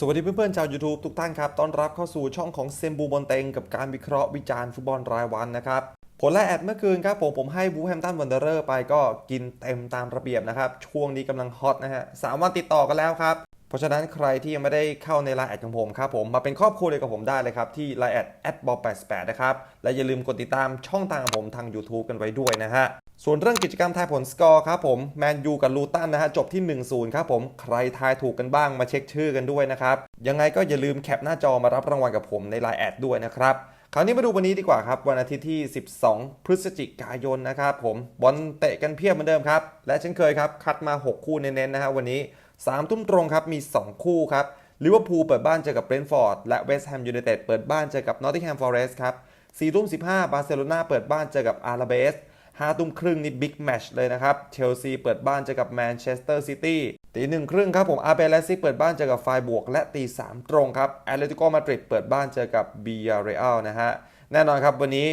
สวัสดีเพื่อนๆชาว YouTube ทุกท่านครับ ต้อนรับเข้าสู่ช่องของเซมบูบอลเต็งกับการวิเคราะห์วิจารณ์ฟุตบอลรายวันนะครับ ผลแรกแอดเมื่อคืนครับผมผมให้บูแฮมตันวันเดอร์ไปก็กินเต็มตามระเบียบนะครับ ช่วงนี้กำลังฮอตนะฮะสามวันติดต่อกันแล้วครับ เพราะฉะนั้นใครที่ยังไม่ได้เข้าในไลน์แอดของผมครับผมมาเป็นครอบครัวเลยกับผมได้เลยครับ ที่ไลน์แอดแอดบอล88นะครับ และอย่าลืมกดติดตามช่องทางของผมทาง YouTube กันไว้ด้วยนะฮะ ส่วนเรื่องกิจกรรมทายผลสกอร์ครับผมแมนยูกับลูตันนะฮะจบที่ 1-0 ครับผมใครทายถูกกันบ้างมาเช็คชื่อกันด้วยนะครับ ยังไงก็อย่าลืมแคปหน้าจอมารับรางวัลกับผมในไลน์แอดด้วยนะครับ คราวนี้มาดูวันนี้ดีกว่าครับ วันอาทิตย์ที่ 12 พฤศจิกายนนะครับผมบอลเตะกันเพียบเหมือนเดิมครับ และเช่นเคยครับ คัดมา 6 คู่เน้นๆนะฮะวันนี้3ทุ่มตรงครับมี 2 คู่ครับลิเวอร์พูลเปิดบ้านเจอกับเบรนท์ฟอร์ดและเวสต์แฮมยูไนเต็ดเปิดบ้านเจอกับนอตติงแฮมฟอเรสต์ครับ4ทุ่ม15บาร์เซโลนาเปิดบ้านเจอกับอาราเบส ห้าทุ่มครึ่งนี่บิ๊กแมชเลยนะครับ เชลซีเปิดบ้านเจอกับแมนเชสเตอร์ซิตี้ตีหนึ่งครึ่งครับผมอาเบเลซิกเปิดบ้านเจอกับไฟบวก และตีสามตรงครับแอตเลติโกมาดริดเปิดบ้านเจอกับบียาเรอัลนะฮะ แน่นอนครับวันนี้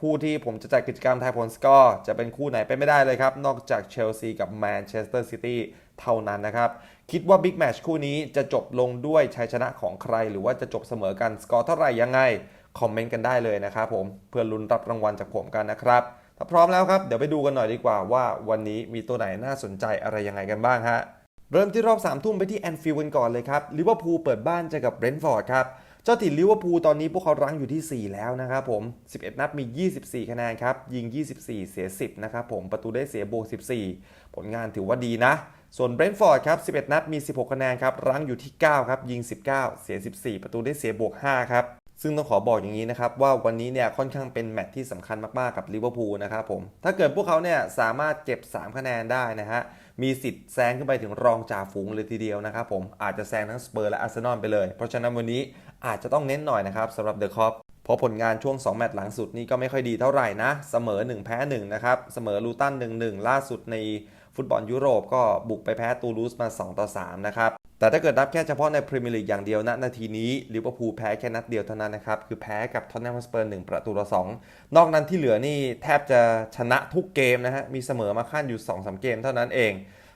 คู่ที่ผมจะจัดกิจกรรมทายผลสกอร์จะเป็นคู่ไหนไปไม่ได้เลยครับ นอกจากเชลซีกับแมนเชสเตอร์ซิตี้เท่านั้นนะครับ คิดว่าบิ๊กแมชคู่นี้จะจบลงด้วยชัยชนะของใคร หรือว่าจะจบเสมอกันสกอร์เท่าไหร่ยังไง คอมเมนต์กันได้เลยนะครับผมเพื่อลุ้นรับรางวัลจากผมกันนะครับ ถ้าพร้อมแล้วครับ เดี๋ยวไปดูกันหน่อยดีกว่าว่าวันนี้มีตัวไหนน่าสนใจอะไรยังไงกันบ้างฮะ เริ่มที่รอบ3ามทุ่มไปที่แอนฟิลด์กันก่อนเลยครับ ลิเวอร์พูลเปิดบ้านเจอกับเบรนท์ฟอร์ดครับ เจ้าถิ่นลิเวอร์พูลตอนนี้พวกเขารั้งอยู่ที่ 4 แล้วนะครับผม 11 นัดมี 24 คะแนนครับ ยิง 24 เสีย 10 นะครับผม ประตูได้เสียบวก14 ผลงานถือว่าดีนะ ส่วนเบรนท์ฟอร์ดครับ 11 นัดมี 16 คะแนนครับ รั้งอยู่ที่ 9 ครับ ยิง 19 เสีย 14 ประตูได้เสียบวก 5 ครับ ซึ่งต้องขอบอกอย่างนี้นะครับว่าวันนี้เนี่ยค่อนข้างเป็นแมตช์ที่สำคัญมากๆกับลิเวอร์พูลนะครับผมถ้าเกิดพวกเขาเนี่ยสามารถเก็บ 3 คะแนนได้นะฮะมีสิทธิ์แซงขึ้นไปถึงรองจ่าฝูงเลยทีเดียวนะครับผมอาจจะแซงทั้งสเปอร์และอาร์เซนอลไปเลย เพราะฉะนั้นวันนี้อาจจะต้องเน้นหน่อยนะครับสำหรับเดอะคอปเพราะผลงานช่วง 2 แมตช์หลังสุดนี่ก็ไม่ค่อยดีเท่าไหร่นะ เสมอ 1 แพ้ 1 นะครับ เสมอลูตัน 1-1 ล่าสุดในฟุตบอลยุโรปก็บุกไปแพ้ตูลูสมา 2 ต่อ 3 นะครับ แต่ถ้าเกิดนับแค่เฉพาะในพรีเมียร์ลีกอย่างเดียวณนาทีนี้ลิเวอร์พูลแพ้แค่นัดเดียวเท่านั้นนะครับ คือแพ้กับท็อตแนมฮอสเปอร์1ประตูต่อ2นอกนั้นที่เหลือนี่แทบจะชนะทุกเกมนะฮะ มีเสมอมาขั้นอยู่2-3เกมเท่านั้นเอง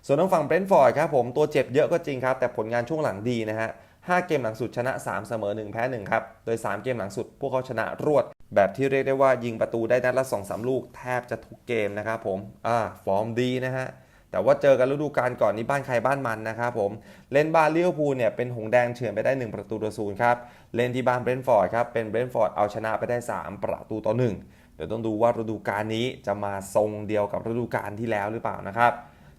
ส่วนทางฝั่งเบรนท์ฟอร์ดครับผมตัวเจ็บเยอะก็จริงครับ แต่ผลงานช่วงหลังดีนะฮะ5เกมหลังสุดชนะ 3 เสมอ 1 แพ้ 1 ครับ โดย 3 เกมหลังสุด พวกเขาชนะรวด แบบที่เรียกได้ว่ายิงประตูได้นัดละ2-3 ลูก แทบจะทุกเกมนะครับผม อ่า ฟอร์มดีนะฮะ แต่ว่าเจอกันฤดูกาลก่อนนี้บ้านใครบ้านมันนะครับผมเล่นบ้านลิเวอร์พูลเนี่ยเป็นหงแดงเฉือนไปได้ 1 ประตูต่อศูนย์ครับเล่นที่บ้านเบรนฟอร์ดครับเป็นเบรนฟอร์ดเอาชนะไปได้ 3 ประตูต่อ 1 เดี๋ยวต้องดูว่าฤดูกาลนี้จะมาทรงเดียวกับฤดูกาลที่แล้วหรือเปล่านะครับ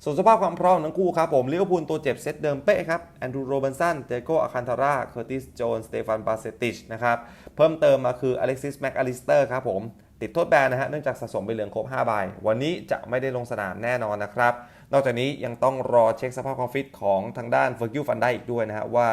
ส่วนสภาพความพร้อมทั้งคู่ครับผมลิเวอร์พูลตัวเจ็บเซตเดิมเป๊ะครับแอนดรูโรบันสันเตโกอาคันทาราเคอร์ติสโจนสเตฟานบาเซติชนะครับเพิ่มเติมมาคืออเล็กซิสแม็กอลิสเตอร์ครับผมติดโทษแบนนะฮะเนื่องจากสะสมใบเหลืองครบ5ใบวันนี้จะไม่ได้ลงสนามแน่นอนนะครับ นอกจากนี้ยังต้องรอเช็คสภาพความฟิตของทางด้านเฟอร์กิวฟันได้อีกด้วยนะฮะว่า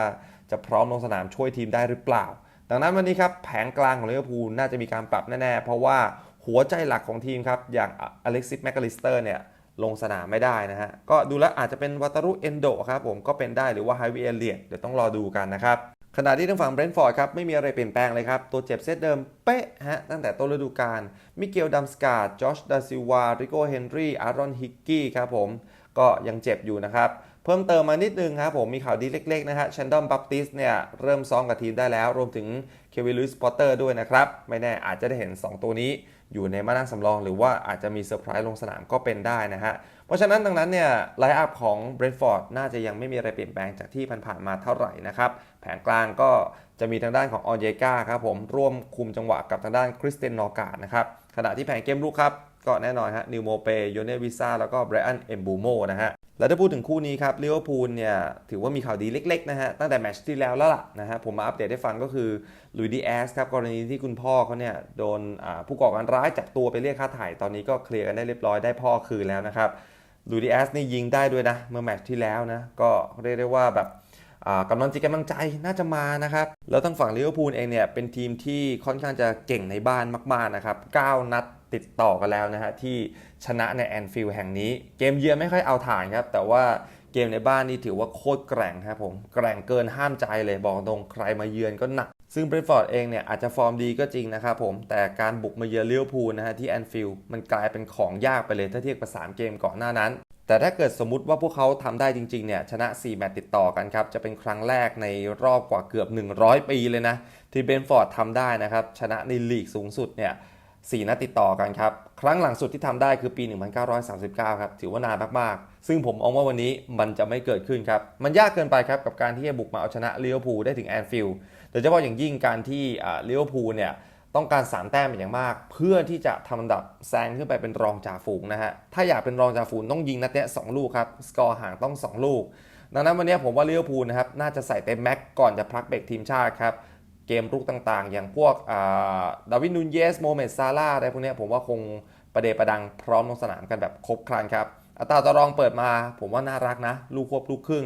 จะพร้อมลงสนามช่วยทีมได้หรือเปล่า ดังนั้นวันนี้ครับแผงกลางของลิเวอร์พูลน่าจะมีการปรับแน่ๆ เพราะว่าหัวใจหลักของทีมครับ อย่างอเล็กซิสแม็กอลิสเตอร์เนี่ยลงสนามไม่ได้นะฮะ ก็ดูแล้วอาจจะเป็นวัตารุเอนโดครับผมก็เป็นได้หรือว่าไฮวีเอเลียเดี๋ยวต้องรอดูกันนะครับ ขณะที่ทางฝั่งเบรนท์ฟอร์ดครับไม่มีอะไรเปลี่ยนแปลงเลยครับ ตัวเจ็บเซตเดิมเป๊ะฮะตั้งแต่ต้นฤดูกาลมิเกลดัมสกาดจอชดาซิวาริโกเฮนรี่ อารอนฮิกกี้ครับผม ก็ยังเจ็บอยู่นะครับ เพิ่มเติมมานิดนึงครับผมมีข่าวดีเล็ก ๆ นะฮะชันดอมบัปติสเนี่ยเริ่มซ้อมกับทีมได้แล้ว รวมถึงเควินลุยส์พอตเตอร์ด้วยนะครับ ไม่แน่อาจจะได้เห็น 2 ตัวนี้ อยู่ในมานั่งสำรอง หรือว่าอาจจะมีเซอร์ไพรส์ลงสนามก็เป็นได้นะฮะ เพราะฉะนั้นดังนั้นเนี่ยไลน์อัพของเบรนท์ฟอร์ดน่าจะยังไม่มีอะไรเปลี่ยนแปลงจากที่ผ่านๆมาเท่าไหร่นะครับ แผงกลางก็จะมีทางด้านของออนเยกาครับผมร่วมคุมจังหวะกับทางด้านคริสเตนนอร์การ์ดนะครับขณะที่แผงเกมลุกครับ ก็แน่นอนฮะนิวโมเปโยเนวิซ่าแล้วก็ไบรอันเอมบูโมนะฮะแล้วถ้าพูดถึงคู่นี้ครับลิเวอร์พูลเนี่ยถือว่ามีข่าวดีเล็กๆนะฮะตั้งแต่แมตช์ที่แล้วแล้วล่ะนะฮะผมมาอัปเดตให้ฟังก็คือลุยดีแอสครับกรณีที่คุณพ่อเขาเนี่ยโดนผู้ก่อการร้ายจับตัวไปเรียกค่าถ่ายตอนนี้ก็เคลียร์กันได้เรียบร้อยได้พ่อคืนแล้วนะครับลุยดีแอสนี่ยิงได้ด้วยนะเมื่อแมตช์ที่แล้วนะก็เรียกได้ว่าแบบกำลังจิตกำลังใจน่าจะมานะครับ แล้วทางฝั่งลิเวอร์พูลเองเนี่ยเป็นทีมที่ค่อนข้างจะเก่งในบ้านมากๆนะครับ 9 นัด ติดต่อกันแล้วนะฮะที่ชนะในแอนฟิลด์แห่งนี้ เกมเยือนไม่ค่อยเอาถ่านครับ แต่ว่าเกมในบ้านนี่ถือว่าโคตรแกร่งครับผม แกร่งเกินห้ามใจเลยบอกตรงใครมาเยือนก็หนัก ซึ่งเบรนฟอร์ดเองเนี่ยอาจจะฟอร์มดีก็จริงนะครับผม แต่การบุกมาเยือนเลิเวพูลนะฮะที่แอนฟิลด์มันกลายเป็นของยากไปเลยถ้าเทียบกับ 3 เกมก่อนหน้านั้น แต่ถ้าเกิดสมมติว่าพวกเขาทำได้จริงๆเนี่ยชนะ 4 แมตช์ติดต่อกันครับ จะเป็นครั้งแรกในรอบกว่าเกือบ 100 ปีเลยนะที่เบรนฟอร์ดทำได้นะครับชนะในลีกสูงสุดเนี่ย 4 นัดติดต่อกันครับ ครั้งหลังสุดที่ทำได้คือปี 1939 ครับ ถือว่านานมาก ๆ ซึ่งผมมองว่าวันนี้มันจะไม่เกิดขึ้นครับ มันยากเกินไปครับ กับการที่จะบุกมาเอาชนะลิเวอร์พูลได้ถึงแอนฟิลด์โดยเฉพาะอย่างยิ่งการที่ลิเวอร์พูลเนี่ยต้องการ 3 แต้มเป็นอย่างมาก เพื่อที่จะทำอันดับแซงขึ้นไปเป็นรองจ่าฝูงนะฮะ ถ้าอยากเป็นรองจ่าฝูงต้องยิงนัดเนี้ยสลูกครับ สกอร์ห่างต้อง 2 ลูก ดังนั้นวันนี้ผมว่าลิเวอร์พูลนะครับน่าจะใส่เต็มแม็กก่อนจะพักเบรกทีมชาติครับ เกมรุกต่างๆ อย่างพวกดาวินนูนเยสโมเมดซาร่าอะไรพวกนี้ผมว่าคงประเดประดังพร้อมลงสนามกันแบบครบครันครับ อัตราต่อรองเปิดมา ผมว่าน่ารักนะ ลูกควบลูกครึ่ง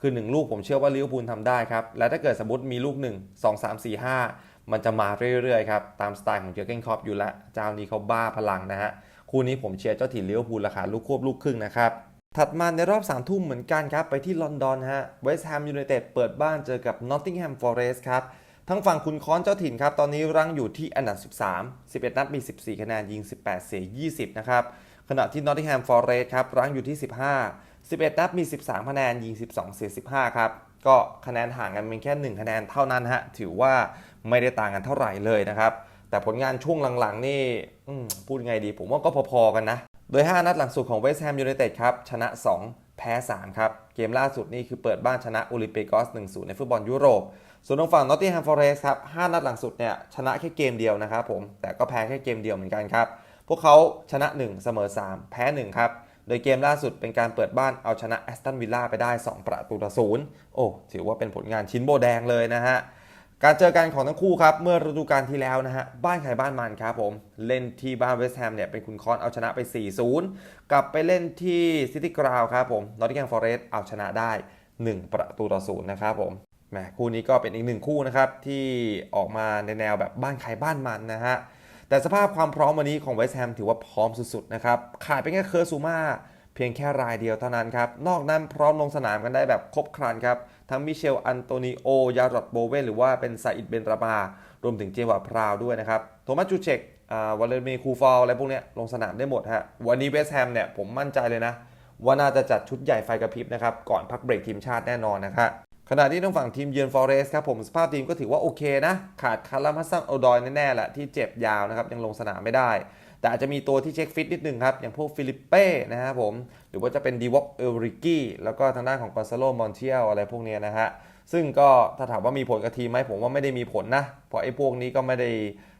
คือ 1 ลูกผมเชื่อว่าลิเวอร์พูลทำได้ครับ และถ้าเกิดสมมติมีลูก 1 2 3 4 5 มันจะมาเรื่อยๆครับ ตามสไตล์ของเจอร์เกนคอปอยู่ล้วเจ้านี้เขาบ้าพลังนะฮะคู่นี้ผมเชียร์เจ้าถิ่นลิเวอร์พูลราคาลูกควบลูกครึ่งนะครับถัดมาในรอบ3ามทุ่มเหมือนกันครับ ไปที่ลอนดอนฮะเวสต์แฮมยูไนเต็ดเปิดบ้านเจอกับนอตติงแฮมฟอเรสต์ครับ ทั้งฝั่งคุณค้อนเจ้าถิ่นครับ ตอนนี้รั้งอยู่ที่อันดับ 13 11 นัดมี 14 คะแนนยิง 18 เสีย 20 นะครับ ขณะที่นอตติงแฮมฟอร์เรสครับ รั้งอยู่ที่ 15 11 นัดมี 13 คะแนนยิง 12 เสีย 15 ครับ ก็คะแนนห่างกันเพียงแค่ 1 คะแนนเท่านั้นฮะ ถือว่าไม่ได้ต่างกันเท่าไหร่เลยนะครับ แต่ผลงานช่วงหลังๆ นี่พูดไงดีผมว่าก็พอๆกันนะ โดย 5 นัดหลังสุดของเวสต์แฮมยูไนเต็ดครับ ชนะ 2 แพ้ 3 ครับ เกมล่าสุดนี่คือเปิดบ้านชนะโอลิมปิกอส 1-0 ในฟุตบอลยุโรป ส่วนทางฝั่งนอตติงแฮมฟอเรสต์ครับ5นัดหลังสุดเนี่ยชนะแค่เกมเดียวนะครับผมแต่ก็แพ้แค่เกมเดียวเหมือนกันครับ พวกเขาชนะ 1 เสมอ 3 แพ้ 1 ครับ โดยเกมล่าสุดเป็นการเปิดบ้านเอาชนะแอสตันวิลล่าไปได้ 2 ประตูต่อศูนย์โอ้ถือว่าเป็นผลงานชิ้นโบแดงเลยนะฮะการเจอกันของทั้งคู่ครับ เมื่อฤดูกาลที่แล้วนะฮะ บ้านใครบ้านมันครับผม เล่นที่บ้านเวสต์แฮมเนี่ย เป็นคุณคอนเอาชนะไป 4-0 กลับไปเล่นที่ซิตี้กราวครับผมนอตติงแฮมฟอเรสต์เอาชนะได้ 1 ประตูต่อศูนย์นะครับผม มคู่นี้ก็เป็นอีกหนึ่งคู่นะครับที่ออกมาในแนวแบบบ้านใครบ้านมันนะฮะแต่สภาพความพร้อมวันนี้ของเวสต์แฮมถือว่าพร้อมสุดๆนะครับขาดไปแค่เคอร์ซูมาเพียงแค่รายเดียวเท่านั้นครับนอกนั้นพร้อมลงสนามกันได้แบบครบครันครับทั้งมิเชลอันโตนิโอยารอดโบเวนหรือว่าเป็นซาอิดเบนราบารวมถึงเจวาพราวด้วยนะครับโทมัสจูเชกวาเลมีคูฟอลอะไรพวกเนี้ยลงสนามได้หมดฮะวันนี้เวสต์แฮมเนี่ยผมมั่นใจเลยนะว่าน่าจะจัดชุดใหญ่ไฟกระพริบนะครับก่อนพักเบรกทีมชาติแน่นอนนะครับ ขณะที่ทางฝั่งทีมเยือนฟอเรสครับผมสภาพทีมก็ถือว่าโอเคนะ ขาดคาร์ลัมฮัสซันโอดอยแน่ๆแหละที่เจ็บยาวนะครับ ยังลงสนามไม่ได้ แต่อาจจะมีตัวที่เช็คฟิตนิดนึงครับ อย่างพวกฟิลิปเป้นะครับผม หรือว่าจะเป็นดีวอกเอลริกี้แล้วก็ทางด้านของปาซโลมอนเทียลอะไรพวกนี้นะฮะซึ่งก็ถ้าถามว่ามีผลกับทีมไหมผมว่าไม่ได้มีผลนะ เพราะไอ้พวกนี้ก็ไม่ได้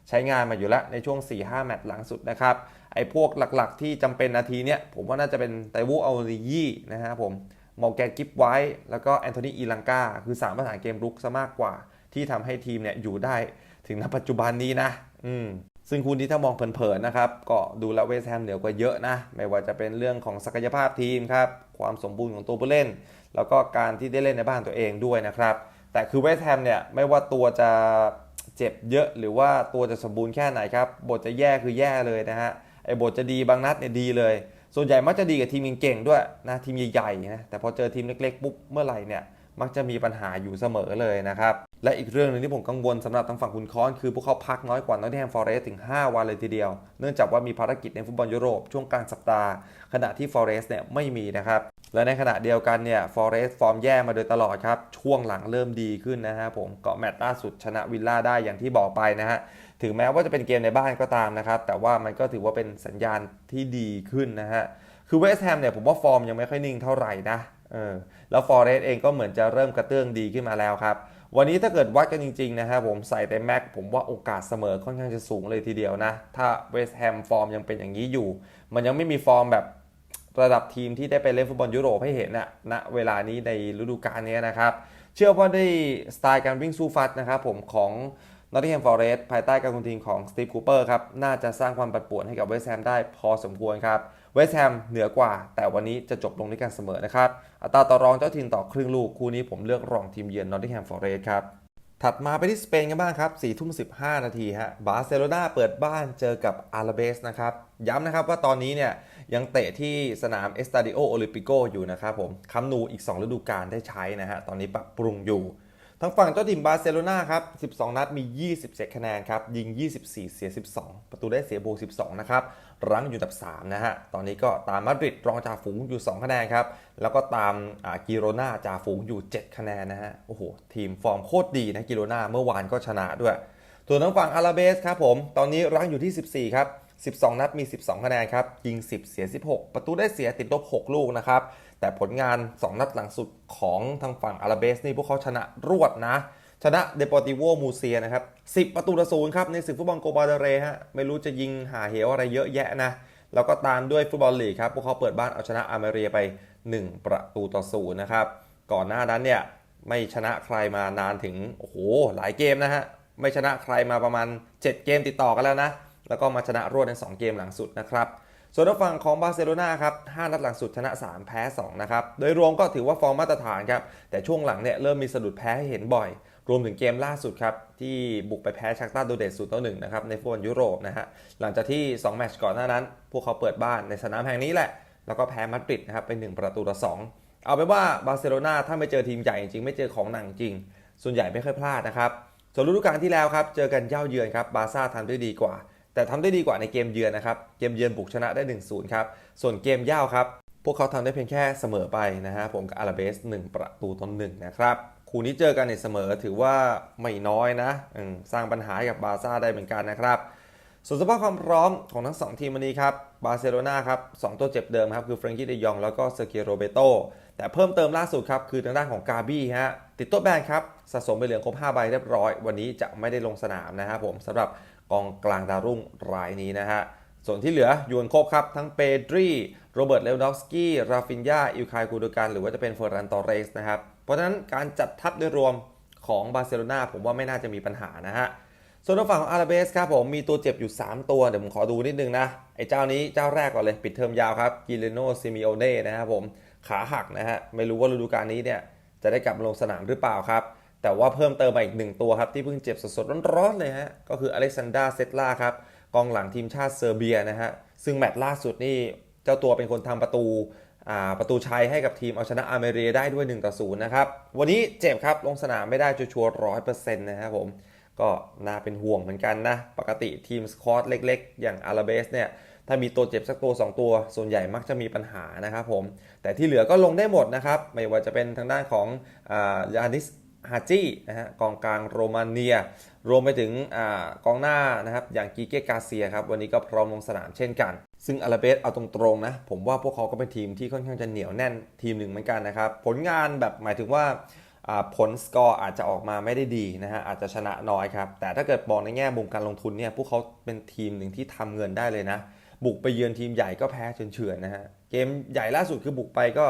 ใช้งานมาอยู่แล้วในช่วง 4-5 แมตช์หลังสุดนะครับไอ้พวกหลักๆ ที่จำเป็นนาทีเนี้ยผมว่าน่าจะเป็นไตวูอัลลียี่นะครับผม มอร์แกนกิฟไว้ แล้วก็แอนโทนีอีลังกาคือสามประธานเกมรุกซะมากกว่า ที่ทำให้ทีมเนี่ยอยู่ได้ถึงณปัจจุบันนี้นะ อืมซึ่งคุณที่ถ้ามองเผินๆนะครับ ก็ดูแล้วเวสต์แฮมเหนือกว่าเยอะนะ ไม่ว่าจะเป็นเรื่องของศักยภาพทีมครับ ความสมบูรณ์ของตัวผู้เล่น แล้วก็การที่ได้เล่นในบ้านตัวเองด้วยนะครับ แต่คือเวสต์แฮมเนี่ยไม่ว่าตัวจะเจ็บเยอะหรือว่าตัวจะสมบูรณ์แค่ไหนครับ บทจะแย่คือแย่เลยนะฮะ ไอ้บทจะดีบางนัดเนี่ยดีเลย ส่วนใหญ่มักจะดีกับทีมเก่งๆด้วยนะทีมใหญ่ๆนะแต่พอเจอทีมเล็กๆปุ๊บเมื่อไหร่เนี่ยมักจะมีปัญหาอยู่เสมอเลยนะครับ และอีกเรื่องหนึ่งที่ผมกังวลสำหรับทางฝั่งคุณคอน คือพวกเขาพักน้อยกว่านอตแฮมฟอร์เรสถึง 5 วันเลยทีเดียว เนื่องจากว่ามีภารกิจในฟุตบอลยุโรปช่วงกลางสัปดาห์ ขณะที่ฟอร์เรสเนี่ยไม่มีนะครับ และในขณะเดียวกันเนี่ยฟอร์เรสฟอร์มแย่มาโดยตลอดครับ ช่วงหลังเริ่มดีขึ้นนะฮะผมเกาะแมตช์ล่าสุดชนะวิลล่าได้อย่างที่บอกไปนะฮะ ถึงแม้ว่าจะเป็นเกมในบ้านก็ตามนะครับ แต่ว่ามันก็ถือว่าเป็นสัญญาณที่ดีขึ้นนะฮะ คือเวสต์แฮมเนี่ยผมว่าฟอร์มยังไม่ค่อยนิ่งเท่าไหร่นะเออแล้วฟอร์เรสเองก็เหมือนจะเริ่มกระเตื้องดีขึ้นมาแล้วครับ วันนี้ถ้าเกิดวัดกันจริงๆนะครับผมใส่แต่แม็กผมว่าโอกาสเสมอค่อนข้างจะสูงเลยทีเดียวนะ ถ้าเวสต์แฮมฟอร์มยังเป็นอย่างนี้อยู่ มันยังไม่มีฟอร์มแบบระดับทีมที่ได้ไปเล่นฟุตบอลยุโรปให้เห็นนะณเวลานี้ในฤดูกาลนี้นะครับ เชื่อว่าได้สไตล์การวิ่งสู้ฟัดนะครับผมของ นอตติงแฮมฟอร์เรสต์ภายใต้การคุมทีมของสตีฟคูเปอร์ครับ น่าจะสร้างความปั่นป่วนให้กับเวสต์แฮมได้พอสมควรครับ เวสต์แฮมเหนือกว่า แต่วันนี้จะจบลงด้วยกันเสมอนะครับ อัตราต่อรองเจ้าถิ่นต่อครึ่งลูก คู่นี้ผมเลือกรองทีมเยือนนอตติงแฮมฟอร์เรสต์ครับ ถัดมาไปที่สเปนกันบ้างครับ4ทุ่ม15 นาทีฮะ บาร์เซโลนาเปิดบ้านเจอกับอาราเบสนะครับ ย้ำนะครับว่าตอนนี้เนี่ยยังเตะที่สนามเอสตาดิโอโอลิมปิโกอยู่นะครับผมคัมนูอีก 2 ฤดูกาลได้ใช้นะฮะ ตอนนี้ปรับปรุงอยู่ ทางฝั่งเจ้าถิ่นบาร์เซโลนาครับ 12 นัดมี 27 คะแนนครับ ยิง 24 เสีย 12 ประตูได้เสียบวก12 นะครับ รั้งอยู่อันดับ 3 นะฮะ ตอนนี้ก็ตามมาดริดรองจ่าฝูงอยู่ 2 คะแนนครับ แล้วก็ตามกิโรนาจ่าฝูงอยู่ 7 คะแนนนะฮะ โอ้โห ทีมฟอร์มโคตรดีนะกิโรนาเมื่อวานก็ชนะด้วย ส่วนทางฝั่งอาราเบสครับผม ตอนนี้รั้งอยู่ที่ 14 ครับ 12 นัดมี 12 คะแนนครับ ยิง 10 เสีย 16 ประตูได้เสียติดลบ 6 ลูกนะครับ แต่ผลงาน 2 นัดหลังสุดของทางฝั่งอาราเบสนี่พวกเขาชนะรวดนะ ชนะเดปอร์ติโวมูเซียนะครับ10 ประตูต่อศูนย์ครับ ในศึกฟุตบอลโกบาเดเรฮะไม่รู้จะยิงหาเหวอะไรเยอะแยะนะ แล้วก็ตามด้วยฟุตบอลลีกครับ พวกเขาเปิดบ้านเอาชนะอาร์เมเรียไป 1 ประตูต่อศูนย์นะครับก่อนหน้านั้นเนี่ยไม่ชนะใครมานานถึงโอ้โหหลายเกมนะฮะไม่ชนะใครมาประมาณ 7 เกมติดต่อกันแล้วนะแล้วก็มาชนะรวดใน 2 เกมหลังสุดนะครับ ส่วนทางฝั่งของบาร์เซโลนาครับ 5 นัดหลังสุดชนะ 3 แพ้ 2 นะครับ โดยรวมก็ถือว่าฟอร์มมาตรฐานครับ แต่ช่วงหลังเนี่ยเริ่มมีสะดุดแพ้ให้เห็นบ่อย รวมถึงเกมล่าสุดครับ ที่บุกไปแพ้ชักตาโดเดตสูตรต่อหนึ่งนะครับ ในฟุตบอลยุโรปนะฮะ หลังจากที่ 2 แมตช์ก่อนหน้านั้น พวกเขาเปิดบ้านในสนามแห่งนี้แหละ แล้วก็แพ้มาดริดนะครับไป1ประตูต่อ2เอาไปนว่าบาร์เซโลนาถ้าไม่เจอทีมใหญ่จริงไม่เจอของหนังจริง ส่วนใหญ่ไม่ค่อยพลาดนะครับส่วนฤดูกาลที่แล้วครับเจอกันเย่าเยือนครับบาร์ซ่าทำได้ดีกว่า แต่ทำได้ดีกว่าในเกมเยือนนะครับ เกมเยือนบุกชนะได้ 1-0 ครับ ส่วนเกมย่าวครับ พวกเขาทำได้เพียงแค่เสมอไปนะฮะ ผมกับอาราเบส 1 ประตูต่อหนึ่งนะครับ คู่นี้เจอกันในเสมอถือว่าไม่น้อยนะสร้างปัญหาให้กับบาร์ซ่าได้เหมือนกันนะครับส่วนสภาพความพร้อมของทั้ง 2 ทีมวันนี้ครับ บาร์เซโลนาครับสองตัวเจ็บเดิมครับ คือเฟรนกี้เดยองแล้วก็เซอร์เกียโรเบโต แต่เพิ่มเติมล่าสุดครับ คือทางด้านของกาบี้ฮะติดต๊ะแบนครับ สะสมไปเหลืองครบ 5 ใบเรียบร้อย วันนี้จะไม่ได้ลงสนามนะครับผมสำหรับ กองกลางดาวรุ่งรายนี้นะฮะ ส่วนที่เหลืออยู่กันครบครับ ทั้งเปดรีโรเบิร์ตเลวดอฟสกี้ ราฟินยาอิลคายกูดูการหรือว่าจะเป็นเฟอร์รันตอเรสนะครับ เพราะฉะนั้นการจัดทัพโดยรวมของบาร์เซโลนาผมว่าไม่น่าจะมีปัญหานะฮะ ส่วนทางฝั่งของอาราเบสครับผมมีตัวเจ็บอยู่ 3 ตัว เดี๋ยวผมขอดูนิดนึงนะ ไอ้เจ้านี้เจ้าแรกก่อนเลยปิดเทอมยาวครับกิเลโนซิมิโอเน่นะครับผมขาหักนะฮะไม่รู้ว่าฤดูกาลนี้เนี่ยจะได้กลับลงสนามหรือเปล่าครับ แต่ว่าเพิ่มเติมมาอีกหนึ่งตัวครับ ที่เพิ่งเจ็บสดๆร้อนๆเลยฮะ ก็คืออเล็กซานดราเซตลาครับ กองหลังทีมชาติเซอร์เบียนะฮะ ซึ่งแมตช์ล่าสุดนี่เจ้าตัวเป็นคนทำประตูอ่าประตูชัยให้กับทีมเอาชนะอาร์เมเรียได้ด้วย1ต่อ0นะครับ วันนี้เจ็บครับลงสนามไม่ได้ชัวร์ร้อยเปอร์เซ็นต์นะครับผม ก็น่าเป็นห่วงเหมือนกันนะ ปกติทีมสคอตเล็กๆ อย่างอาราเบสเนี่ยถ้ามีตัวเจ็บสักตัว 2 ตัว ส่วนใหญ่มักจะมีปัญหานะครับผม แต่ที่เหลือก็ลงได้หมดนะครับ ไม่ว่าจะเป็นทางด้านของอ่ายานิส ฮาจินะฮะกองกลางโรมาเนีย รวมไปถึงอกองหน้านะครับอย่างกีเกกาเซียครับวันนี้ก็พร้อมลงสนามเช่นกัน ซึ่งอาราเบสเอาตรงๆนะผมว่าพวกเขาก็เป็นทีมที่ค่อนข้างจะเหนียวแน่นทีมหนึ่งเหมือนกันนะครับผลงานแบบหมายถึงว่าผลสกอร์อาจจะออกมาไม่ได้ดีนะฮะอาจจะชนะน้อยครับแต่ถ้าเกิดมองในแง่มุมการลงทุนเนี่ยพวกเขาเป็นทีมหนึ่งที่ทำเงินได้เลยนะบุกไปเยือนทีมใหญ่ก็แพ้เฉือนๆนะฮะเกมใหญ่ล่าสุดคือบุกไปก็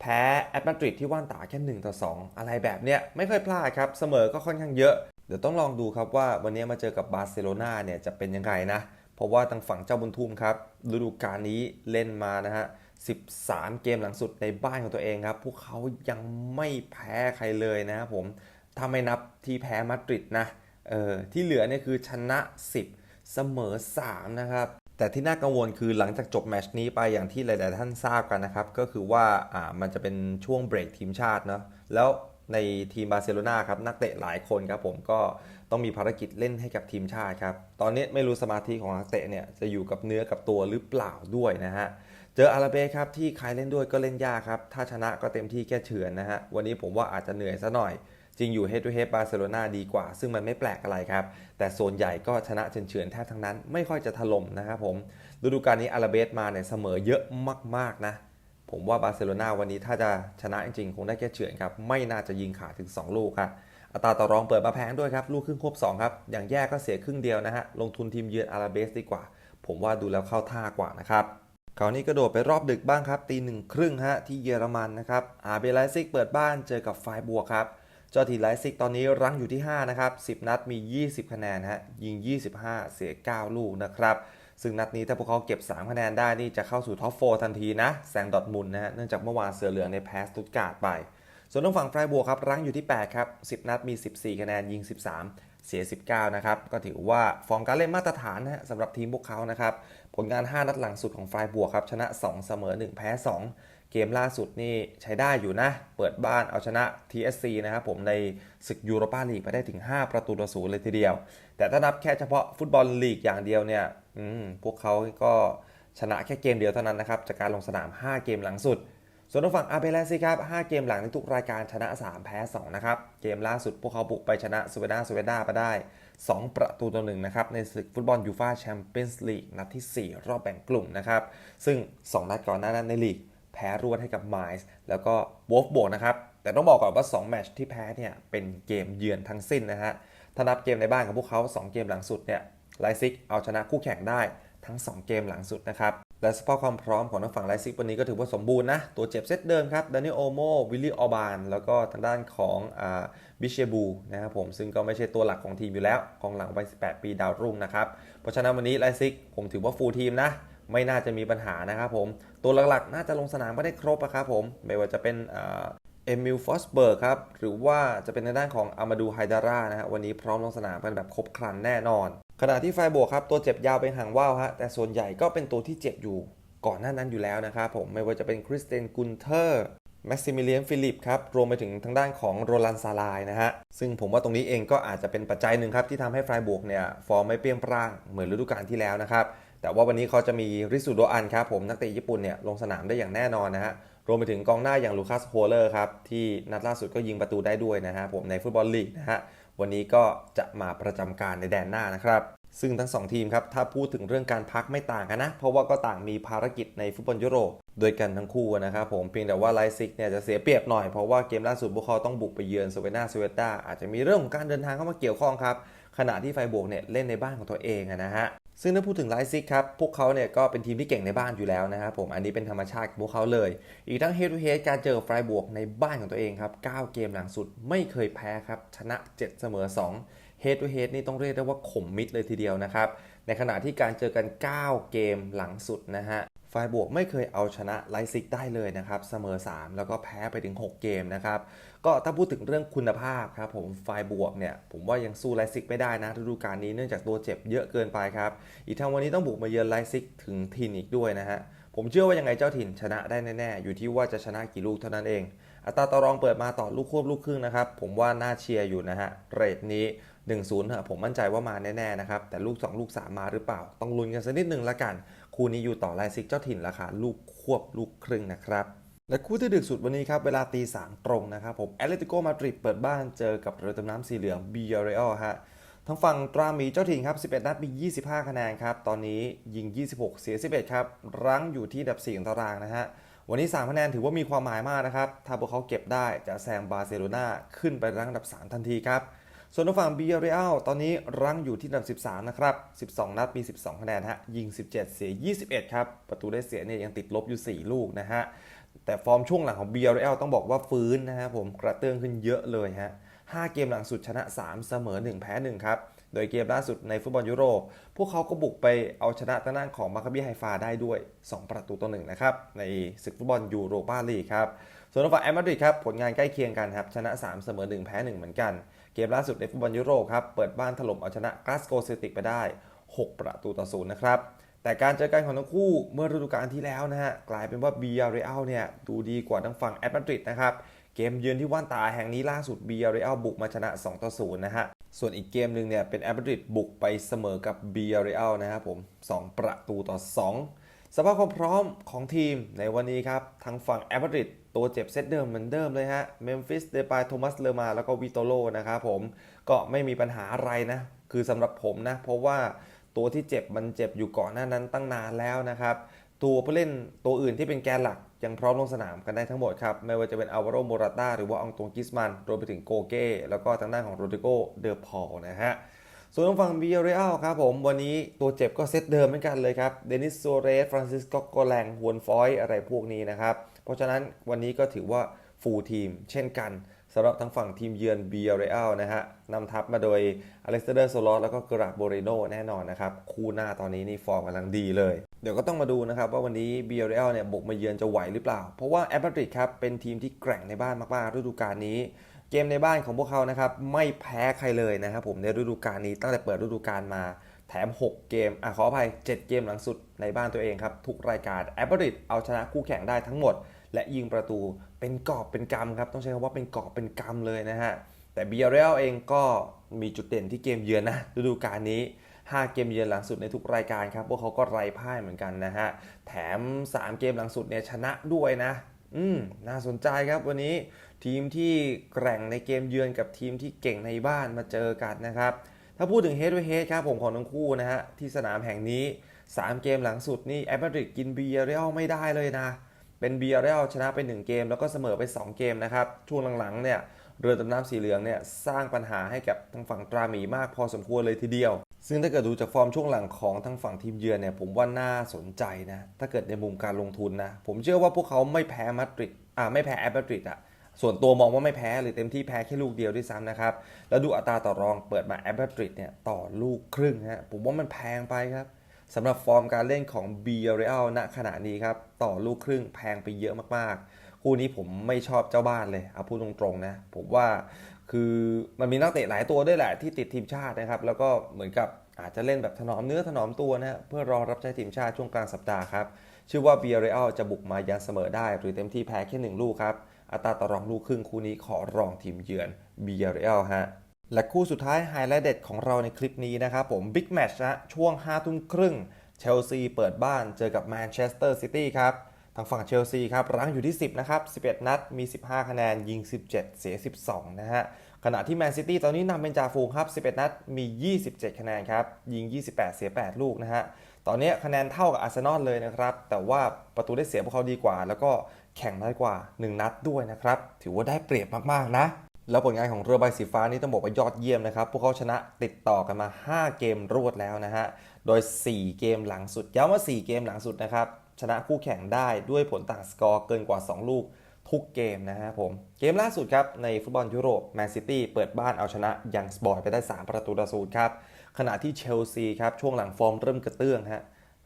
แพ้แอตมาดริดที่ว่านตาแค่1ต่อ2 อะไรแบบเนี้ยไม่ค่อยพลาดครับ เสมอก็ค่อนข้างเยอะ เดี๋ยวต้องลองดูครับว่าวันนี้มาเจอกับบาร์เซโลนาเนี่ยจะเป็นยังไงนะ เพราะว่าทางฝั่งเจ้าบุญทุ่มครับฤดูกาลนี้เล่นมานะฮะ 13 เกมหลังสุดในบ้านของตัวเองครับ พวกเขายังไม่แพ้ใครเลยนะครับผมถ้าไม่นับที่แพ้มาดริดนะเออที่เหลือเนี่ยคือชนะ 10 เสมอ 3 นะครับ แต่ที่น่ากังวลคือหลังจากจบแมชนี้ไปอย่างที่หลาย ๆ ท่านทราบกันนะครับ ก็คือว่าอ่ามันจะเป็นช่วงเบรกทีมชาติเนาะแล้วในทีมบาร์เซโลนาครับนักเตะหลายคนครับผมก็ต้องมีภารกิจเล่นให้กับทีมชาติครับ ตอนนี้ไม่รู้สมาธิของนักเตะเนี่ยจะอยู่กับเนื้อกับตัวหรือเปล่าด้วยนะฮะเจออาราเบครับที่ใครเล่นด้วยก็เล่นยากครับ ถ้าชนะก็เต็มที่แค่เฉือนนะฮะวันนี้ผมว่าอาจจะเหนื่อยซะหน่อย จริงอยู่ head to head บาร์เซโลนาดีกว่า ซึ่งมันไม่แปลกอะไรครับ แต่ส่วนใหญ่ก็ชนะเฉือนๆแทบทั้งนั้นไม่ค่อยจะถล่มนะครับผมฤดูกาลนี้อาราเบสมาเนี่ยเสมอเยอะมากๆนะ ผมว่าบาร์เซโลนาวันนี้ถ้าจะชนะจริงๆ คงได้แค่เฉือนครับ ไม่น่าจะยิงขาดถึง 2 ลูกครับอัตราต่อรองเปิดมาแพงด้วยครับ ลูกครึ่งควบ2ครับ อย่างแย่ก็เสียครึ่งเดียวนะฮะ ลงทุนทีมเยือนอาราเบสดีกว่า ผมว่าดูแล้วเข้าท่ากว่านะครับคราวนี้กระโดดไปรอบดึกบ้างครับ ตีหนึ่งครึ่งฮะที่เยอรมันนะครับอาเบไลซิกเปิดบ้านเจอกับไฟบวกครับ จ้าทีไลซิกตอนนี้รั้งอยู่ที่ 5 นะครับ 10 นัดมี 20 คะแนนฮะยิง 25 เสีย 9 ลูกนะครับ ซึ่งนัดนี้ถ้าพวกเขาเก็บ 3 คะแนนได้นี่จะเข้าสู่ท็อปโฟทันทีนะแซงดอทมุนนะฮะเนื่องจากเมื่อวานเสือเหลืองในแพ้สตุตการ์ดไป ส่วนทางฝั่งไฟบวกครับรั้งอยู่ที่ 8 ครับ 10 นัดมี 14 คะแนนยิง 13 เสีย 19 นะครับ ก็ถือว่าฟอร์มการเล่นมาตรฐานนะฮะสำหรับทีมพวกเขานะครับผลงาน 5 นัดหลังสุดของไฟบวกครับชนะ 2 เสมอ 1 แพ้ 2 กเกมล่าสุดนี่ใช้ได้อยู่นะ เปิดบ้านเอาชนะ TSC นะครับผมในศึกยูโรปาลีกไปได้ถึง 5 ประตูต่อศูนย์เลยทีเดียว แต่ถ้านับแค่เฉพาะฟุตบอลลีกอย่างเดียวเนี่ยอืมพวกเขาก็ชนะแค่เกมเดียวเท่านั้นนะครับ จากการลงสนาม 5 เกมหลังสุด ส่วนทางฝั่งอาเบเลสครับ 5 เกมหลังในทุกรายการชนะ 3 แพ้ 2 นะครับ เกมล่าสุดพวกเขาบุกไปชนะสเวดาสเวดาไปได้ 2 ประตูต่อหนึ่งนะครับ ในศึกฟุตบอลยูฟาแชมเปี้ยนส์ลีกนัดที่ 4 รอบแบ่งกลุ่มนะครับ ซึ่ง 2 นัดก่อนหน้านั้นในลีก แพ้รวดให้กับไมซ์แล้วก็วอลฟบวกนะครับ แต่ต้องบอกก่อนว่า 2 แมตช์ที่แพ้เนี่ยเป็นเกมเยือนทั้งสิ้นนะฮะถ้านับเกมในบ้านของพวกเขา 2 เกมหลังสุดเนี่ยไลซิกเอาชนะคู่แข่งได้ทั้ง 2 เกมหลังสุดนะครับ และสภาพความพร้อมของทางฝั่งไลซิกวันนี้ก็ถือว่าสมบูรณ์นะ ตัวเจ็บเซตเดิมครับดานิโอโมวิลลี่ออบาน แล้วก็ทางด้านของอ่าบิเชบูนะครับผม ซึ่งก็ไม่ใช่ตัวหลักของทีมอยู่แล้วกองหลังวัย18 ปีดาวรุ่งนะครับ เพราะฉะนั้นวันนี้ไลซิกผมถือว่าฟูลทีมนะ ไม่น่าจะมีปัญหานะครับผม ตัวหลักๆ น่าจะลงสนามไม่ได้ครบอะครับผม ไม่ว่าจะเป็นเอมิลฟอสเบิร์กครับ หรือว่าจะเป็นในด้านของอามาดูไฮดาร่านะฮะวันนี้พร้อมลงสนามกันแบบครบครันแน่นอน ขณะที่ไฟบวกครับ ตัวเจ็บยาวเป็นหางว่าวฮะแต่ส่วนใหญ่ก็เป็นตัวที่เจ็บอยู่ก่อนหน้านั้นอยู่แล้วนะครับผมไม่ว่าจะเป็นคริสเตนกุนเทอร์แม็กซิมิเลียนฟิลิปครับ รวมไปถึงทางด้านของโรลันซาลายนะฮะ ซึ่งผมว่าตรงนี้เองก็อาจจะเป็นปัจจัยหนึ่งครับ ที่ทำให้ไฟบวกเนี่ย ฟอร์มไม่เปรี้ยงปร้าง เหมือนฤดูกาลที่แล้วนะครับ แต่ว่าวันนี้เขาจะมีริสุโดอันครับผมนักเตะญี่ปุ่นเนี่ยลงสนามได้อย่างแน่นอนนะฮะรวมไปถึงกองหน้าอย่างลูคัสโฮเลอร์ครับที่นัดล่าสุดก็ยิงประตูได้ด้วยนะฮะผมในฟุตบอลลีกนะฮะวันนี้ก็จะมาประจำการในแดนหน้านะครับซึ่งทั้ง 2 ทีมครับถ้าพูดถึงเรื่องการพักไม่ต่างกันนะ เพราะว่าก็ต่างมีภารกิจในฟุตบอลยุโรปโดยกันทั้งคู่นะครับผมเพียงแต่ว่าไลซิกเนี่ยจะเสียเปรียบหน่อย เพราะว่าเกมล่าสุดพวกเขาต้องบุกไปเยือนสเวนาสเวต้าอาจจะมีเรื่องของการเดินทางเข้ามาเกี่ยวข้องครับขณะที่ไฟบวกเนี่ยเล่นในบ้านของตัวเองนะฮะ ซึ่งถ้าพูดถึงไลซิกครับ พวกเขาเนี่ยก็เป็นทีมที่เก่งในบ้านอยู่แล้วนะครับผม อันนี้เป็นธรรมชาติของพวกเขาเลย อีกทั้งเฮดทูเฮดการเจอไฟบวกในบ้านของตัวเองครับ 9 เกมหลังสุดไม่เคยแพ้ครับ ชนะ 7 เสมอ2 Head to Head นี่ต้องเรียกได้ว่าข่มมิดเลยทีเดียวนะครับ ในขณะที่การเจอกัน 9 เกมหลังสุดนะฮะฝ่ายบวกไม่เคยเอาชนะไลซิกได้เลยนะครับ เสมอ 3 แล้วก็แพ้ไปถึง 6 เกมนะครับ ก็ถ้าพูดถึงเรื่องคุณภาพครับผมฝ่ายบวกเนี่ยผมว่ายังสู้ไลซิกไม่ได้นะฤดูกาลนี้เนื่องจากตัวเจ็บเยอะเกินไปครับ อีกทั้งวันนี้ต้องบุกมาเยือนไลซิกถึงถิ่นอีกด้วยนะฮะผมเชื่อว่ายังไงเจ้าถิ่นชนะได้แน่ๆ อยู่ที่ว่าจะชนะกี่ลูกเท่านั้นเอง อัตราต่อรองเปิดมาต่อลูกควบลูกครึ่งนะครับ ผมว่าน่าเชียร์อยู่นะฮะ เรทนี้ 1-0ฮะผมมั่นใจว่ามาแน่ๆนะครับ แต่ลูก 2 ลูก 3 มาหรือเปล่า ต้องลุ้นกันสักนิดหนึ่งละกัน คู่นี้อยู่ต่อไลซิกเจ้าถิ่นราคาลูกควบลูกครึ่งนะครับ และคู่ที่ดึกสุดวันนี้ครับ เวลาตีสามตรงนะครับผมแอตเลติโกมาดริดเปิดบ้านเจอกับเรือดำน้ำสีเหลืองบีเรอลฮะทางฝั่งตราหมีเจ้าถิ่นครับ 11 นัดมี 25 คะแนนครับ ตอนนี้ยิง 26 เสีย 11 ครับ รั้งอยู่ที่อันดับ 4 ของตารางนะฮะ วันนี้ 3 คะแนนถือว่ามีความหมายมากนะครับ ถ้าพวกเขาเก็บได้จะแซงบาร์เซโลนาขึ้นไปรั้งอันดับ 3 ทันทีครับ ส่วนทางฝั่งบีเรอัลตอนนี้รั้งอยู่ที่อันดับ 13 นะครับ 12 นัดมี 12 คะแนนฮะ ยิง 17 เสีย 21 ครับ ประตูได้เสียเนี่ยยังติดลบอยู่ 4 ลูกนะฮะ แต่ฟอร์มช่วงหลังของ BRL ต้องบอกว่าฟื้นนะครับผมกระเตื้องขึ้นเยอะเลยฮะ5เกมหลังสุดชนะ 3 เสมอ 1 แพ้ 1 ครับ โดยเกมล่าสุดในฟุตบอลยุโรป พวกเขาก็บุกไปเอาชนะทางด้านของมาคาบีไฮฟาได้ด้วย 2 ประตูต่อ1นะครับ ในศึกฟุตบอลยูโรปาลีกครับ ส่วนฝั่งแอตมาดริดครับ ผลงานใกล้เคียงกันครับ ชนะ 3 เสมอ 1 แพ้ 1 เหมือนกัน เกมล่าสุดในฟุตบอลยุโรปครับ เปิดบ้านถล่มเอาชนะกลาสโกเซติกไปได้ 6 ประตูต่อศูนย์นะครับ แต่การเจอกันของทั้งคู่เมื่อฤดูกาลที่แล้วนะฮะกลายเป็นว่า b r r e a l เนี่ยดูดีกว่าทางฝั่งแอตมาดริดนะครับเกมเยือนที่ว่านตาแห่งนี้ล่าสุด b r r e a l บุกมาชนะ2ต่อ0นะฮะส่วนอีกเกมหนึ่งเนี่ยเป็นแอตมาดริดบุกไปเสมอกับ b r r e a l นะครับผม 2 ประตูต่อ 2 สภาพความพร้อมของทีมในวันนี้ครับทางฝั่งแอตมาดริดตัวเจ็บเซตเดิมเหมือนเดิมเลยฮะเมมฟิสเดปายโทมัสเลอมาแล้วก็วิโตโลนะครับผมก็ไม่มีปัญหาอะไรนะคือสำหรับผมนะเพราะว่า ตัวที่เจ็บมันเจ็บอยู่ก่อนหน้านั้นตั้งนานแล้วนะครับ ตัวผู้เล่นตัวอื่นที่เป็นแกนหลักยังพร้อมลงสนามกันได้ทั้งหมดครับ ไม่ว่าจะเป็นอัลวาโรโมราตาหรือว่าอองตงกิสมันรวมไปถึงโกเก้แล้วก็ทางด้านของโรดิโกเดอพอลนะฮะส่วนทางฝั่งบีเรอัลครับผมวันนี้ตัวเจ็บก็เซตเดิมเหมือนกันเลยครับเดนิสโซเรสฟรานซิสโกโกแลงฮวนฟอยอะไรพวกนี้นะครับ เพราะฉะนั้นวันนี้ก็ถือว่าฟูลทีมเช่นกัน สำหรับทั้งฝั่งทีมเยือน b r e a l นะฮะนำทัพมาโดยอเล็กซานเดอร์โซลอสแล้วก็กราโบเรโนแน่นอนนะครับ คู่หน้าตอนนี้นี่ฟอร์มกำลังดีเลย เดี๋ยวก็ต้องมาดูนะครับว่าวันนี้ b r e a l เรอลเนี่ยบุกมาเยือนจะไหวหรือเปล่า เพราะว่าแอตมาดริดครับเป็นทีมที่แกร่งในบ้านมากๆฤดูกาลนี้ เกมในบ้านของพวกเขานะครับไม่แพ้ใครเลยนะครับผมในฤดูกาลนี้ตั้งแต่เปิดฤดูกาลมาแถม 6 เกม อะขออภัย 7 เกมหลังสุดในบ้านตัวเองครับ ทุกรายการแอตมาดริดเอาชนะคู่แข่งได้ทั้งหมด และยิงประตู เป็นกอบเป็นกำครับ ต้องใช้คำว่าเป็นกอบเป็นกำเลยนะฮะ แต่เบียร์เรลเองก็มีจุดเด่นที่เกมเยือนนะฤดูกาลนี้ 5 เกมเยือนหลังสุดในทุกรายการครับพวกเขาก็ไร้พ่ายเหมือนกันนะฮะ แถม 3 เกมหลังสุดเนี่ยชนะด้วยนะ อืมน่าสนใจครับวันนี้ทีมที่แกร่งในเกมเยือนกับทีมที่เก่งในบ้านมาเจอกันนะครับ ถ้าพูดถึงเฮด to เฮดครับผมของทั้งคู่นะฮะที่สนามแห่งนี้ 3 เกมหลังสุดนี่แอตมาดริดกินเบียร์เรลไม่ได้เลยนะ เป็นเบียร์เรลชนะไป 1 เกม แล้วก็เสมอไป 2 เกมนะครับ ช่วงหลังๆเนี่ยเรือดำน้ำสีเหลืองเนี่ยสร้างปัญหาให้กับทางฝั่งตราหมีมากพอสมควรเลยทีเดียว ซึ่งถ้าเกิดดูจากฟอร์มช่วงหลังของทางฝั่งทีมเยือนเนี่ยผมว่าน่าสนใจนะ ถ้าเกิดในมุมการลงทุนนะ ผมเชื่อว่าพวกเขาไม่แพ้มาดริดอ่าไม่แพ้แอตมาดริดอะส่วนตัวมองว่าไม่แพ้หรือเต็มที่แพ้แค่ลูกเดียวด้วยซ้ำนะครับ แล้วดูอัตราต่อรองเปิดมาแอตมาดริดเนี่ยต่อลูกครึ่งฮะผมว่ามันแพงไปครับ สำหรับฟอร์มการเล่นของเบียร์เรลณขณะนี้ครับ ต่อลูกครึ่งแพงไปเยอะมากๆ คู่นี้ผมไม่ชอบเจ้าบ้านเลยเอาพูดตรงๆนะ ผมว่าคือมันมีนักเตะหลายตัวด้วยแหละที่ติดทีมชาตินะครับ แล้วก็เหมือนกับอาจจะเล่นแบบถนอมเนื้อถนอมตัวนะ เพื่อรอรับใช้ทีมชาติช่วงกลางสัปดาห์ครับเชื่อว่าเบียร์เรลจะบุกมายันเสมอได้ หรือเต็มที่แพ้แค่หนึ่งลูกครับอัตราต่อรองลูกครึ่งคู่นี้ขอรองทีมเยือนเบียร์เรลฮะ และคู่สุดท้ายไฮไลท์เด็ดของเราในคลิปนี้นะครับผมบิ๊กแมตช์นะช่วง5ทุ่มครึ่งเชลซีเปิดบ้านเจอกับแมนเชสเตอร์ซิตี้ครับทางฝั่งเชลซีครับรั้งอยู่ที่ 10 นะครับ 11 นัด มี 15 คะแนน ยิง 17 เสีย 12 นะฮะ ขณะที่แมนซิตี้ตอนนี้นำเป็นจ่าฝูงครับ 11 นัด มี 27 คะแนนครับ ยิง 28 เสีย 8 ลูกนะฮะ ตอนนี้คะแนนเท่ากับอาร์เซนอลเลยนะครับ แต่ว่าประตูได้เสียพวกเขาดีกว่า แล้วก็แข่งน้อยกว่า 1 นัดด้วยนะครับ ถือว่าได้เปรียบมาก ๆ นะ แล้วผลงานของเรือใบสีฟ้านี่ต้องบอกว่ายอดเยี่ยมนะครับ พวกเขาชนะติดต่อกันมา 5 เกมรวดแล้วนะฮะ โดย 4 เกมหลังสุด ย้ำว่า 4 เกมหลังสุดนะครับ ชนะคู่แข่งได้ด้วยผลต่างสกอร์เกินกว่า 2 ลูกทุกเกมนะฮะผม เกมล่าสุดครับ ในฟุตบอลยุโรปแมนซิตี้เปิดบ้านเอาชนะยังสบอยไปได้ 3 ประตูต่อศูนย์ครับ ขณะที่เชลซีครับช่วงหลังฟอร์มเริ่มกระเตื้องฮะ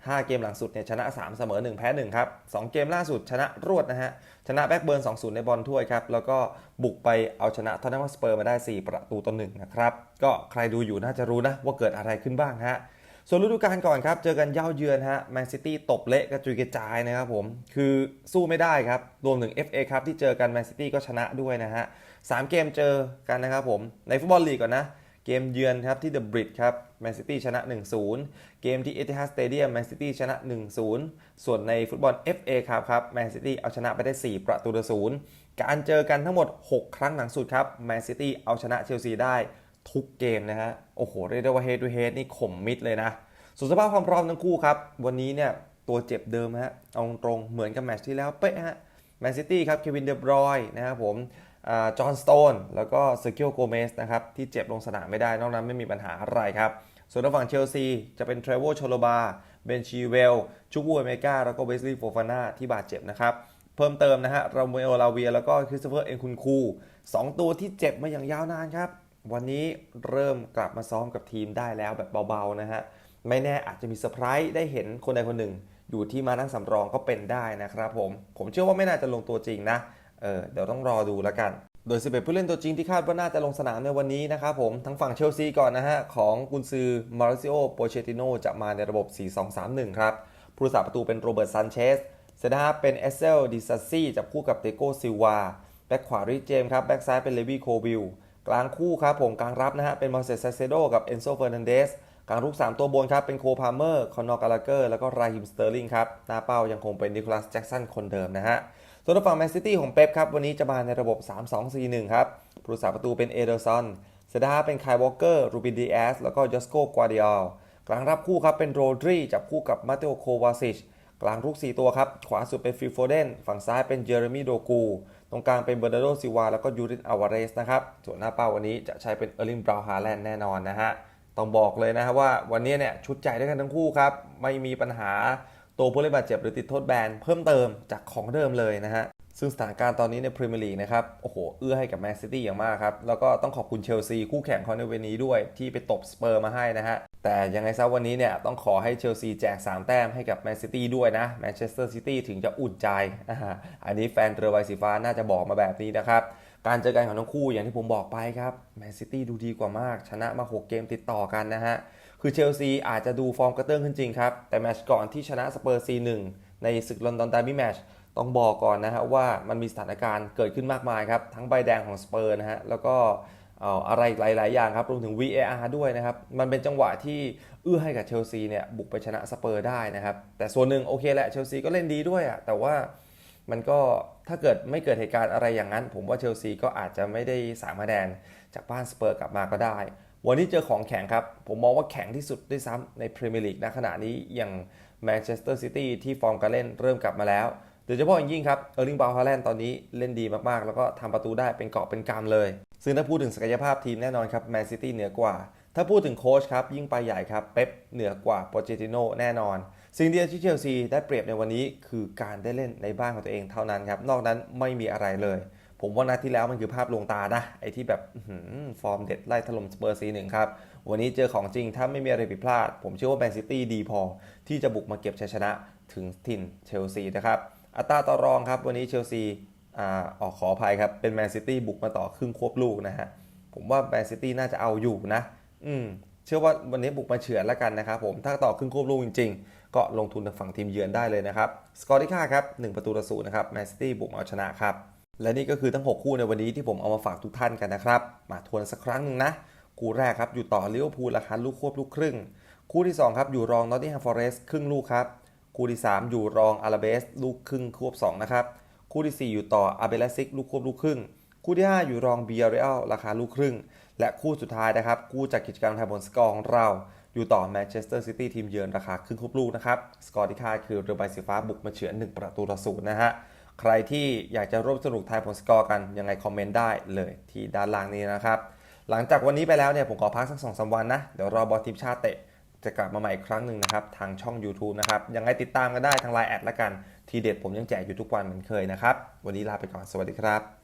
5 เกมหลังสุดเนี่ยชนะ 3 เสมอ 1 แพ้ 1 ครับ 2 เกมล่าสุดชนะรวดนะฮะ ชนะแบ็กเบิร์น 2-0 ในบอลถ้วยครับ แล้วก็บุกไปเอาชนะทอตแนมสเปอร์มาได้ 4 ประตูต่อ1นะครับ ก็ใครดูอยู่น่าจะรู้นะ ว่าเกิดอะไรขึ้นบ้างฮะ ส่วนฤดูกาลก่อนครับ เจอกันเย่าเยือนฮะแมนซิตี้ตบเละกระจุยกระจายนะครับผม คือสู้ไม่ได้ครับ รวมถึง FA ครับที่เจอกันแมนซิตี้ก็ชนะด้วยนะฮะสามเกมเจอกันนะครับผม ในฟุตบอลลีกก่อนนะ เกมเยือนครับที่เดอะบริดครับแมนซิตี้ชนะ 1-0 เกมที่เอติฮัดสเตเดียมแมนซิตี้ชนะ 1-0 ส่วนในฟุตบอล FA ครับครับแมนซิตี้เอาชนะไปได้ 4 ประตูต่อศูนย์การเจอกันทั้งหมด 6 ครั้งหลังสุดครับแมนซิตี้เอาชนะเชลซีได้ทุกเกมนะฮะ โอ้โห เรียกได้ว่าเฮด to เฮดนี่ข่มมิดเลยนะส่วนสภาพความพร้อมทั้งคู่ครับ วันนี้เนี่ยตัวเจ็บเดิมฮะเอาตรงเหมือนกับแมตช์ที่แล้วเป๊ะฮะแมนซิตี้ครับเควินเดบรอยนะครับผม จอห์นสโตนแล้วก็เซอร์เคิลโกเมสนะครับที่เจ็บลงสนามไม่ได้ นอกนั้นไม่มีปัญหาอะไรครับ ส่วนทางฝั่งเชลซีจะเป็นเทรเวลโชโลบาเบนชีเวลจูบูอเมกาแล้วก็เวสลีย์โฟฟาน่าที่บาดเจ็บนะครับ เพิ่มเติมนะฮะรามูเอลลาเวีย แล้วก็คริสโตเฟอร์เอ็นคุนคูสองตัวที่เจ็บมาอย่างยาวนานครับ วันนี้เริ่มกลับมาซ้อมกับทีมได้แล้วแบบเบาๆนะฮะไม่แน่อาจจะมีเซอร์ไพรส์ได้เห็นคนใดคนหนึ่ง อยู่ที่มานั่งสำรองก็เป็นได้นะครับผมผมเชื่อว่าไม่น่าจะลงตัวจริงนะ เออเดี๋ยวต้องรอดูแล้วกัน โดย 11 ผู้เล่นตัวจริงที่คาดว่าน่าจะลงสนามในวันนี้นะครับผมทั้งฝั่งเชลซีก่อนนะฮะ ของกุนซือมาริซิโอโปเชติโนจะมาในระบบ 4-2-3-1 ครับ ผู้รักษาประตูเป็นโรเบิร์ตซันเชสเซนาเป็นเอเซลดิซัสซี่จับคู่กับเตโกซิวาแบ็คขวาริเจมครับแบ็คซ้ายเป็นเลวีโควิลกลางคู่ครับผมกลางรับนะฮะเป็นมาเซสเซโดกับเอนโซเฟอร์นันเดสกลางรุก 3 ตัวบนครับเป็นโคพาเมอร์ คอนนอร์กาลาเกอร์ แล้วก็ไรฮิมสเตอร์ลิงครับ หน้าเป้ายังคงเป็นนิโคลัสแจ็กสันคนเดิมนะฮะ ส่วนทางฝั่งแมนซิตี้ของเป๊ปครับ วันนี้จะมาในระบบ 3-2-4-1 ครับผู้รักษาประตูเป็นเอเดอร์สันเซดาเป็นไคยวอลเกอร์ รูบินดีแอส แล้วก็ยอสโกกวาเดียลกลางรับคู่ครับเป็นโรดรีจับคู่กับมาเตโอโควาซิชกลางรุก 4 ตัวครับ ขวาสุดเป็นฟิลโฟเดน ฝั่งซ้ายเป็นเจอร์มีโดกู ตรงกลางเป็นเบอร์นาร์โดซิวา แล้วก็ยูรินอาวาเรสนะครับส่วนหน้าเป้าวันนี้จะใช้เป็นเออร์ลิงบราวฮาแลนด์แน่นอนนะฮะ ต้องบอกเลยนะครับว่าวันนี้เนี่ยชุดใจด้วยกันทั้งคู่ครับ ไม่มีปัญหา ตัวผู้เล่นบาดเจ็บหรือติดโทษแบนเพิ่มเติมจากของเดิมเลยนะฮะซึ่งสถานการณ์ตอนนี้ในพรีเมียร์ลีกนะครับ โอ้โห เอื้อให้กับแมนซิตี้อย่างมากครับ แล้วก็ต้องขอบคุณเชลซีคู่แข่งเขาในเวนี้ด้วยที่ไปตบสเปอร์มาให้นะฮะ แต่ยังไงซะวันนี้เนี่ยต้องขอให้เชลซีแจก 3 แต้มให้กับแมนซิตี้ด้วยนะแมนเชสเตอร์ซิตี้ถึงจะอุ่นใจอ่าอันนี้แฟนเรือใบสีฟ้าน่าจะบอกมาแบบนี้นะครับ การเจอกันของทั้งคู่อย่างที่ผมบอกไปครับแมนซิตี้ดูดีกว่ามาก ชนะมา 6 เกมติดต่อกันนะฮะ คือเชลซีอาจจะดูฟอร์มกระเตื้องขึ้นจริงครับ แต่แมตช์ก่อนที่ชนะสเปอร์ซีหนึ่งในศึกลอนดอนดาร์บี้แมชต้องบอกก่อนนะฮะว่ามันมีสถานการณ์เกิดขึ้นมากมายครับ ทั้งใบแดงของสเปอร์นะฮะแล้วก็เอ่ออะไรหลาย ๆ อย่างครับรวมถึง VAR ด้วยนะครับ มันเป็นจังหวะที่เอื้อให้กับเชลซีเนี่ยบุกไปชนะสเปอร์ได้นะครับ แต่ส่วนหนึ่งโอเคแหละเชลซีก็เล่นดีด้วยอะแต่ว่ามันก็ถ้าเกิดไม่เกิดเหตุการณ์อะไรอย่างนั้น ผมว่าเชลซีก็อาจจะไม่ได้สามคะแนนจากบ้านสเปอร์กลับมาก็ได้ วันนี้เจอของแข็งครับ ผมมองว่าแข็งที่สุดด้วยซ้ำในพรีเมียร์ลีกณขณะนี้อย่างแมนเชสเตอร์ซิตี้ที่ฟอร์มการเล่นเริ่มกลับมาแล้วโดยเฉพาะอย่างยิ่งครับเออร์ลิงบาวฮาแลนด์ตอนนี้เล่นดีมากๆ แล้วก็ทำประตูได้เป็นเกาะเป็นกำเลย ซึ่งถ้าพูดถึงศักยภาพทีมแน่นอนครับแมนซิตี้เหนือกว่า ถ้าพูดถึงโค้ชครับยิ่งไปใหญ่ครับเป๊ปเหนือกว่าโปเจติโนแน่นอน สิ่งเดียวที่เชลซีได้เปรียบในวันนี้คือการได้เล่นในบ้านของตัวเองเท่านั้นครับนอกนั้นไม่มีอะไรเลย ผมว่านัดที่แล้วมันคือภาพลวงตานะ ไอ้ที่แบบฟอร์มเด็ดไล่ถล่มสเปอร์ซีหนึ่งครับ วันนี้เจอของจริงถ้าไม่มีอะไรผิดพลาด ผมเชื่อว่าแมนซิตี้ดีพอ ที่จะบุกมาเก็บชัยชนะถึงถิ่นเชลซีนะครับอัตราต่อรองครับ วันนี้เชลซีอ่าออกขออภัยครับ เป็นแมนซิตี้บุกมาต่อครึ่งควบลูกนะฮะผมว่าแมนซิตี้น่าจะเอาอยู่นะ อืมเชื่อว่าวันนี้บุกมาเฉือนแล้วกันนะครับผมถ้าต่อครึ่งควบลูกจริง ๆ ก็ลงทุนทางฝั่งทีมเยือนได้เลยนะครับสกอร์ที่ค่าครับ1ประตูต่อศูนย์นะครับแมนซิตี้บุกมาเอาชนะครับ และนี่ก็คือทั้ง 6 คู่ในวันนี้ที่ผมเอามาฝากทุกท่านกันนะครับ มาทวนสักครั้งหนึ่งนะ คู่แรกครับอยู่ต่อลิเวอร์พูลราคาลูกควบลูกครึ่ง คู่ที่ 2 ครับอยู่รองนอตติงแฮมฟอเรสต์ครึ่งลูกครับ คู่ที่ 3 อยู่รองอาราเบสลูกครึ่งควบ2นะครับ คู่ที่ 4 อยู่ต่ออาเบลซิกลูกควบลูกครึ่ง คู่ที่ 5 อยู่รองเบียร์เรลราคาลูกครึ่ง และคู่สุดท้ายนะครับคู่จากกิจกรรมไทยบนสกอร์ของเรา อยู่ต่อแมนเชสเตอร์ซิตี้ทีมเยือนราคาครึ่งควบลูกนะครับ สกอร์ที่ค่าคือเรือใบสีฟ้าบุกมาเฉือน1 ประตูต่อศูนย์นะฮะ ใครที่อยากจะร่วมสนุกทายผลสกอร์กันยังไงคอมเมนต์ได้เลยที่ด้านล่างนี้นะครับ หลังจากวันนี้ไปแล้วเนี่ยผมขอพักสักสองสามวันนะ เดี๋ยวรอบอลทีมชาติเตะจะกลับมาใหม่อีกครั้งหนึ่งนะครับ ทางช่อง YouTube นะครับ ยังไงติดตามกันได้ทางไลน์แอดละกัน ทีเด็ดผมยังแจกอยู่ทุกวันเหมือนเคยนะครับ วันนี้ลาไปก่อนสวัสดีครับ